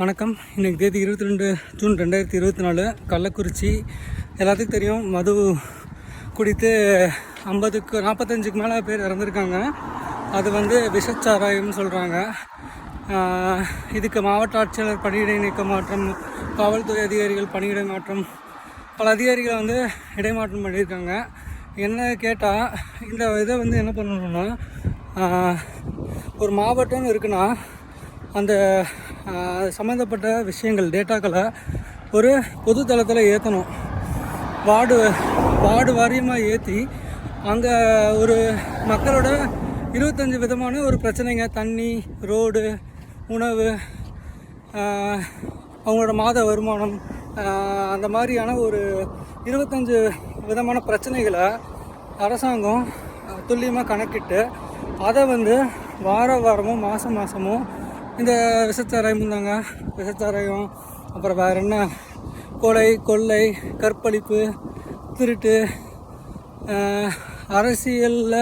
வணக்கம். இன்றைக்கு தேதி இருபத்தி ரெண்டு ஜூன் ரெண்டாயிரத்தி இருபத்தி நாலு கள்ளக்குறிச்சி. எல்லாத்துக்கும் தெரியும் மது குடித்து ஐம்பதுக்கு நாற்பத்தஞ்சுக்கு மேலே பேர் இறந்துருக்காங்க. அது வந்து விஷச்சாராயம்னு சொல்கிறாங்க இதுக்கு மாவட்ட ஆட்சியாளர் பணியிடை நீக்க மாற்றம் காவல்துறை அதிகாரிகள் பணியிடை மாற்றம் பல அதிகாரிகளை வந்து இடைமாற்றம் பண்ணியிருக்காங்க. என்ன கேட்டால் இந்த இதை வந்து என்ன பண்ணணும்னா ஒரு மாவட்டம்னு இருக்குன்னா அந்த அது சம்மந்தப்பட்ட விஷயங்கள் டேட்டாக்களை ஒரு பொது தளத்தில் ஏற்றணும் வார்டு வார்டு வாரியமாக ஏற்றி அங்கே ஒரு மக்களோட இருபத்தஞ்சி விதமான ஒரு பிரச்சனைங்க. தண்ணி ரோடு உணவு அவங்களோட மாத வருமானம் அந்த மாதிரியான ஒரு இருபத்தஞ்சு விதமான பிரச்சனைகளை அரசாங்கம் துல்லியமாக கணக்கிட்டு அதை வந்து வார வாரமும் மாதம் மாதமும் இந்த விஷச்சாராயம் தாங்க. விஷச்சாராயம் அப்புறம் வேறு என்ன? கொலை கொள்ளை கற்பழிப்பு திருட்டு அரசியலில்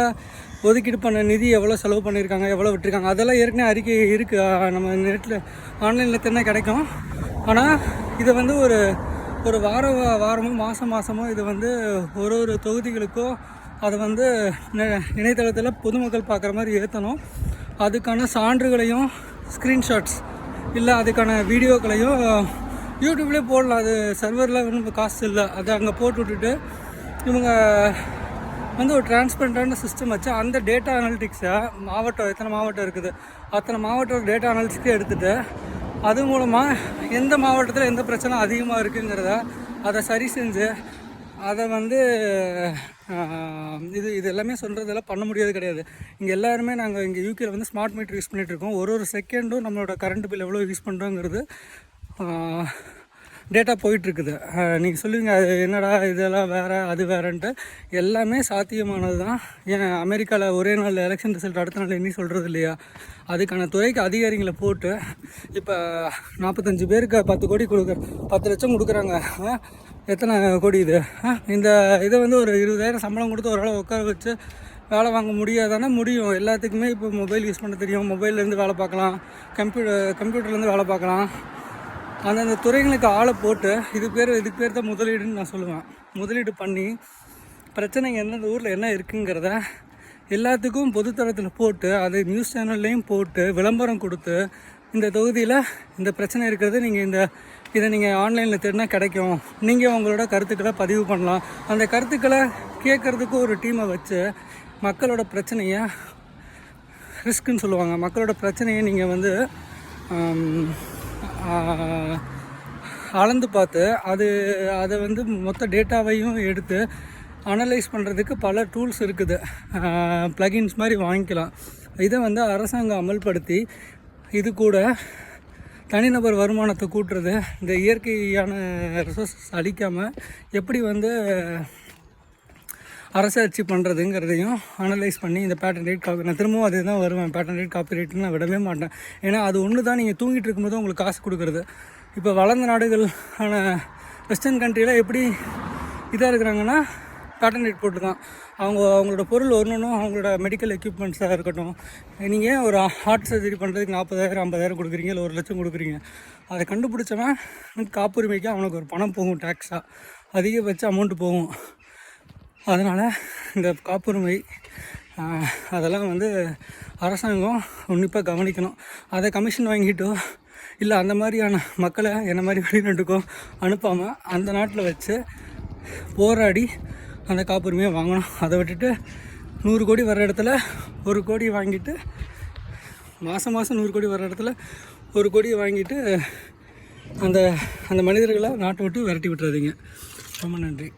ஒதுக்கீடு பண்ண நிதி எவ்வளோ செலவு பண்ணியிருக்காங்க எவ்வளோ விட்டுருக்காங்க அதெல்லாம் ஏற்கனவே அறிக்கை இருக்குது நம்ம நெட்டில் ஆன்லைனில் தானே கிடைக்கும். ஆனால் இதை வந்து ஒரு ஒரு வார வாரமும் மாதம் மாதமோ இது வந்து ஒரு ஒரு தொகுதிகளுக்கோ அதை வந்து இணையதளத்தில் பொதுமக்கள் பார்க்குற மாதிரி ஏற்றணும் அதுக்கான சான்றுகளையும் ஸ்க்ரீன்ஷாட்ஸ் இல்லை அதுக்கான வீடியோக்களையும் யூடியூப்லேயே போடலாம். அது சர்வரில் ஒன்றும் காசு இல்லை. அதை அங்கே போட்டு விட்டுட்டு இவங்க வந்து ஒரு டிரான்ஸ்பரண்டான சிஸ்டம் வச்சு அந்த டேட்டா அனாலிட்டிக்ஸை மாவட்டம் எத்தனை மாவட்டம் இருக்குது அத்தனை மாவட்டம் டேட்டா அனாலிட்டிக்ஸே எடுத்துகிட்டு அது மூலமாக எந்த மாவட்டத்தில் எந்த பிரச்சனை அதிகமாக இருக்குங்கிறத அதை சரி செஞ்சு அதை வந்து இது இது எல்லாமே சொல்கிறதெல்லாம் பண்ண முடியாது கிடையாது. இங்கே எல்லாருமே நாங்கள் இங்கே யூகேல வந்து ஸ்மார்ட் மீட்டர் யூஸ் பண்ணிகிட்டு இருக்கோம். ஒரு ஒரு செகண்டும் நம்மளோட கரண்ட் பில் எவ்வளோ யூஸ் பண்ணுறோங்கிறது டேட்டா போயிட்டுருக்குது. நீங்கள் சொல்லுவீங்க அது என்னடா இதெல்லாம் வேறு அது வேறன்ட்டு. எல்லாமே சாத்தியமானது தான் ஏன் அமெரிக்காவில் ஒரே நாள் எலெக்ஷன் ரிசல்ட் அடுத்த நாள் என்ன சொல்கிறது இல்லையா? அதுக்கான துறைக்கு அதிகாரிகளை போட்டு இப்போ நாற்பத்தஞ்சு பேருக்கு பத்து கோடி கொடுக்குற பத்து லட்சம் கொடுக்குறாங்க. எத்தனை கோடி இது? இந்த இதை வந்து ஒரு இருபதாயிரம் சம்பளம் கொடுத்து ஒரு உட்கார வச்சு வேலை வாங்க முடியாதானே முடியும். எல்லாத்துக்குமே இப்போ மொபைல் யூஸ் பண்ண தெரியும். மொபைல்லேருந்து வேலை பார்க்கலாம். கம்ப்யூட்டர் கம்ப்யூட்டர்லேருந்து வேலை பார்க்கலாம். அந்தந்த துறைகளுக்கு ஆளை போட்டு இது பேர் இதுக்கு பேர் தான் முதலீடுன்னு நான் சொல்லுவேன். முதலீடு பண்ணி பிரச்சனை எந்தெந்த ஊரில் என்ன இருக்குங்கிறத எல்லாத்துக்கும் பொதுத்தளத்தில் போட்டு அதை நியூஸ் சேனல்லையும் போட்டு விளம்பரம் கொடுத்து இந்த தொகுதியில் இந்த பிரச்சனை இருக்கிறது நீங்கள் இந்த இதை நீங்கள் ஆன்லைனில் தேடினா கிடைக்கும். நீங்கள் உங்களோட கருத்துக்களை பதிவு பண்ணலாம். அந்த கருத்துக்களை கேட்குறதுக்கு ஒரு டீமை வச்சு மக்களோட பிரச்சனையை ரிஸ்க்குன்னு சொல்லுவாங்க. மக்களோட பிரச்சனையை நீங்கள் வந்து அளந்து பார்த்து அது அதை வந்து மொத்த டேட்டாவையும் எடுத்து அனலைஸ் பண்ணுறதுக்கு பல டூல்ஸ் இருக்குது. ப்ளகின்ஸ் மாதிரி வாங்கிக்கலாம். இதை வந்து அரசாங்கம் அமல்படுத்தி இது கூட தனிநபர் வருமானத்தை கூட்டுறது இந்த இயற்கையான ரிசோர்ஸஸ் அழிக்காமல் எப்படி வந்து அரசாட்சி பண்ணுறதுங்கிறதையும் அனலைஸ் பண்ணி இந்த பேட்டன் ரேட் காப்பி நான் திரும்பவும் அதே தான் வருவேன் பேட்டன் ரேட் காப்பி ரேட்னு நான் விடவே மாட்டேன். ஏன்னா அது ஒன்று தான் நீங்கள் தூங்கிட்டு இருக்கும்போது உங்களுக்கு காசு கொடுக்குறது. இப்போ வளர்ந்த நாடுகள் ஆன வெஸ்டர்ன் கண்ட்ரியில் எப்படி இதாக இருக்கிறாங்கன்னா பேட்டன் ரேட் போட்டுருக்கான் அவங்க அவங்களோட பொருள் ஒன்றும் அவங்களோட மெடிக்கல் எக்யூப்மெண்ட்ஸாக இருக்கட்டும். நீங்கள் ஒரு ஹார்ட் சர்ஜரி பண்ணுறதுக்கு நாற்பதாயிரம் ஐம்பதாயிரம் கொடுக்குறீங்க? இல்லை ஒரு லட்சம் கொடுக்குறீங்க? அதை கண்டுபிடிச்சவன் காப்புரிமைக்கு அவனுக்கு ஒரு பணம் போகும் டேக்ஸாக அதிகபட்ச அமௌண்ட்டு போகும். அதனால் இந்த காப்புரிமை அதெல்லாம் வந்து அரசாங்கம் உன்னிப்பாக கவனிக்கணும். அதை கமிஷன் வாங்கிட்டோ இல்லை அந்த மாதிரியான மக்களை என்ன மாதிரி வெளிநாட்டுக்கோ அனுப்பாமல் அந்த நாட்டில் வச்சு போராடி அந்த காப்புரிமையை வாங்கணும். அதை விட்டுட்டு நூறு கோடி வர இடத்துல ஒரு கோடி வாங்கிட்டு மாதம் மாதம் நூறு கோடி வர இடத்துல ஒரு கோடியை வாங்கிட்டு அந்த அந்த மனிதர்களை நாட்டை விட்டு விரட்டி விட்டுறாதீங்க. ரொம்ப நன்றி.